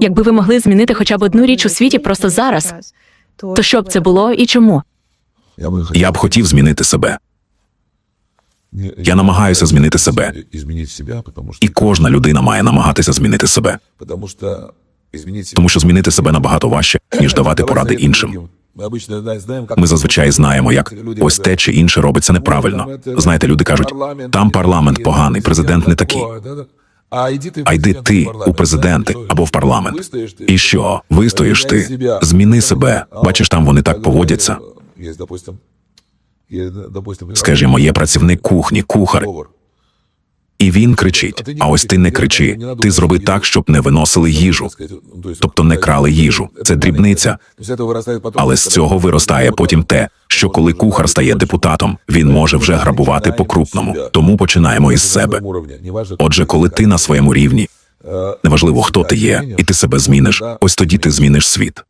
Якби ви могли змінити хоча б одну річ у світі просто зараз, то що б це було і чому? Я б хотів змінити себе. Я намагаюся змінити себе. І кожна людина має намагатися змінити себе, тому що змінити себе набагато важче, ніж давати поради іншим. Ми зазвичай знаємо, як ось те чи інше робиться неправильно. Знаєте, люди кажуть, там парламент поганий, президент не такий. А йди ти у президенти або в парламент. І що? Вистоїш ти? Зміни себе. Бачиш, там вони так поводяться. Скажімо, є працівник кухні, кухар, і він кричить: а ось ти не кричи. Ти зроби так, щоб не виносили їжу, тобто не крали їжу. Це дрібниця. Але з цього виростає потім те, що коли кухар стає депутатом, він може вже грабувати по-крупному. Тому починаємо із себе. Отже, коли ти на своєму рівні, неважливо хто ти є, і ти себе зміниш, ось тоді ти зміниш світ.